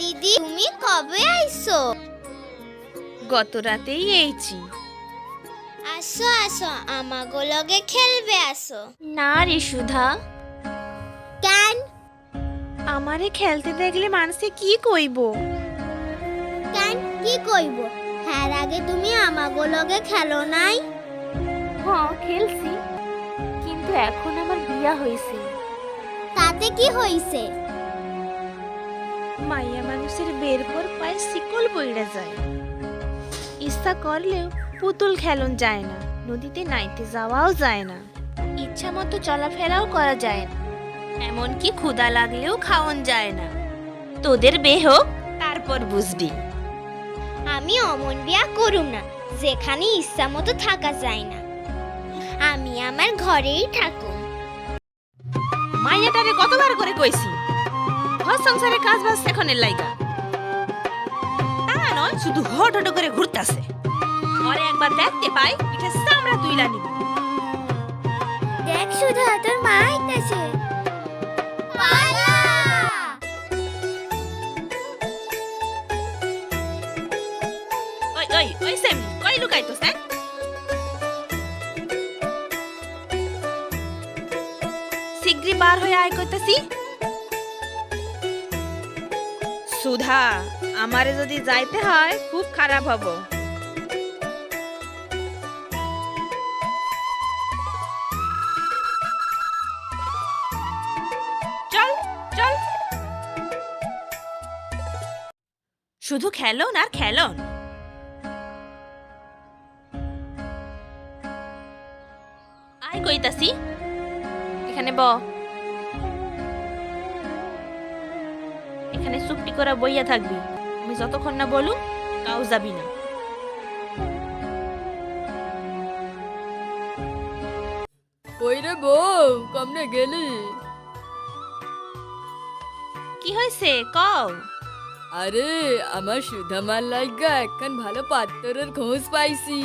দিদি তুমি কবে আইছো? গত রাতেই এইছি আসো আসো আমাগো লগে খেলবে আসো। না রে সুধা। কেন? আমারে খেলতে দেখলে মানুষে কি কইব? কেন? কি কইব? হ্যাঁ আগে তুমি আমাগো লগে খেলো নাই? হ্যাঁ খেলছি। কিন্তু এখন আমার বিয়া হয়েছে তাতে কি হইছে? মাইয়া মানুষের বের পর পায়ে শিকল বইড়া যায়। ইচ্ছা করলেও পুতুল খেলন যায় না, নদীতে নাইতে যাওয়াও যায় না। ইচ্ছা মতো চলাফেরাও করা যায় না, এমনকি ক্ষুধা লাগলেও খাওয়ান যায় না। তোদের বে হোক তারপর বুঝবি। আমি অমন বিয়া করুম না, যেখানে ইচ্ছা মতো থাকা যায় না। আমি আমার ঘরেই থাকুম। মাইয়াটারে কতবার করে কইছি? ঘর সংসারে কাজ বাজ এখনের লাইগা। তা নয় শুধু হট হট করে ঘুরতাছে। ওরে একবার দেখতে পাই পিঠে সামরা তুইলা নিবি দেখ সুধা তোর মা আইতাছে। ওই ওই ওই সেম কই লুকাইতোস হ্যাঁ? শিগগিরই বার হয়ে আয় কইতাছি। সুধা আমারে যদি যাইতে হয় খুব খারাপ হব। চল চল। শুধু খেলন আর খেলন। আয় কইতাছি। এখানে ব এখানে চুপটি করে বইয়া থাকবি। আমি যতক্ষণ না বলু কাউ যাবি না। কই রে বউ কমনে গেলি? কি হয়েছে? কও। আরে আমার সুধামার একখান ভালো খোঁজ পাইছি।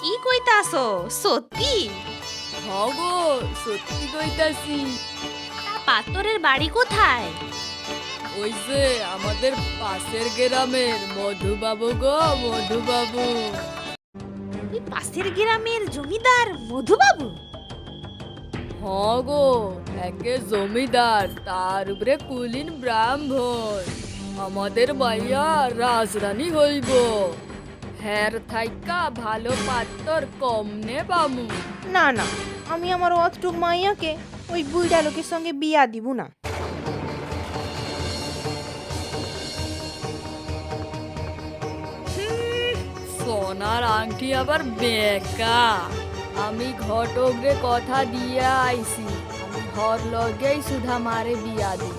কি কইতাছো? সত্যি? হ গো সত্যি কইতাছি। বাড়ি কোথায়? ওই যে আমাদের পাশের গ্রামের মধুবাবু গো মধুবাবু। ওই পাশের গ্রামের জমিদার মধুবাবু? হ গো একে জমিদার তার উপরে কুলিন ব্রাহ্মণ। আমাদের মাইয়া রাজরানী হইব। হ্যার থাইকা ভালো পাত্তর কমনে পামু না না আমি আমার অতটুক মাইয়াকে ওই বুইড়া লোকের সঙ্গে বিয়া দিব না। সোনার আংটি আবার বেকা। আমি ঘটকরে কথা দিয়ে আইছি। আমি ঘর লগেই সুধা মারে বিয়া দিই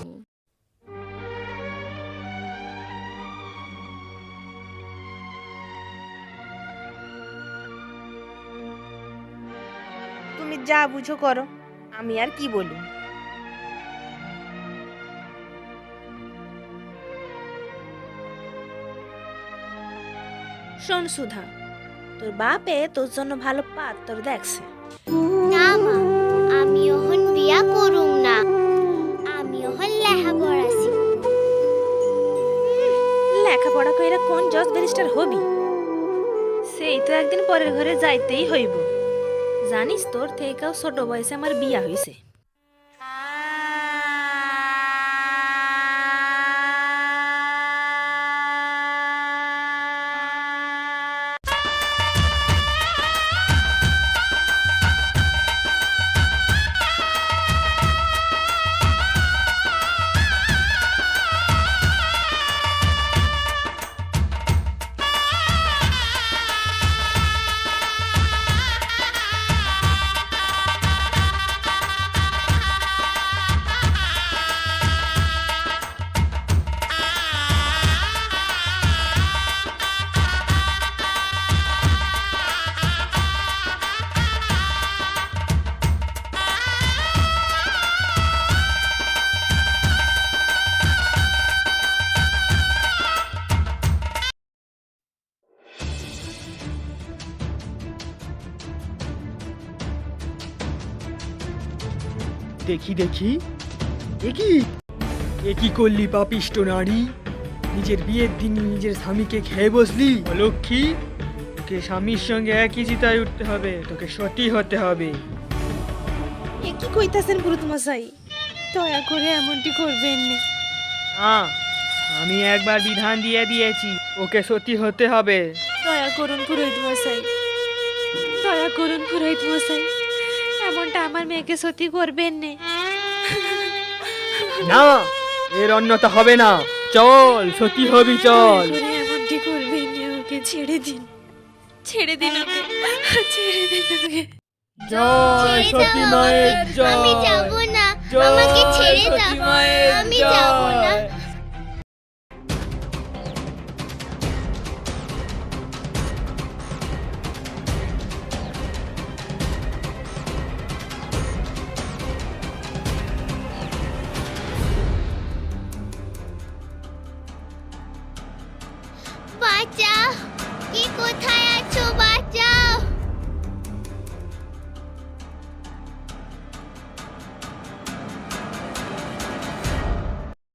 তুমি যা বুঝো করো, আমি আর কি বলি শোন সুধা তোর বাপে তোর জন্য ভালো পাত্তর দেখছে। না মা আমি ওহন বিয়া করুম না আমি ওহন লেখাপড়া লেখাপড়া কইরা কোন জজ ব্যারিস্টার হবি? সেই তো একদিন পরের ঘরে যাইতেই হইব। জানিস তোর থেকেও ছোট বয়সে আমার বিয়া হইছে। দেখি দেখি। এ কি? এ কি করলি পাপিষ্ট নারী? নিজের বিয়ের দিন নিজের স্বামীকে খেয়ে বসলি? লক্ষ্মী তোকে স্বামীর সঙ্গে একই চিতায় উঠতে হবে তোকে সতী হতে হবে। এ কি কইতাছেন পুরুত মশাই দয়া করে এমনটি করবেন না। আমি একবার বিধান দিয়ে দিয়েছি ওকে সতী হতে হবে। দয়া করুন পুরোহিত মশাই দয়া করুন পুরোহিত মশাই আমার মেয়েকে সত্যি করবেন না। না এর অন্যতা হবে না। চল সতী হবি চল। এমনটি করবেন না ওকে ছেড়ে দিন। ছেড়ে দিন ওকে ছেড়ে দিন ওকে জয় সতী মায়ের জয় আমি যাব না। আমাকে ছেড়ে সতী দাও। মায়ের আমি যাব না। বাঁচা কি কোথায় আছো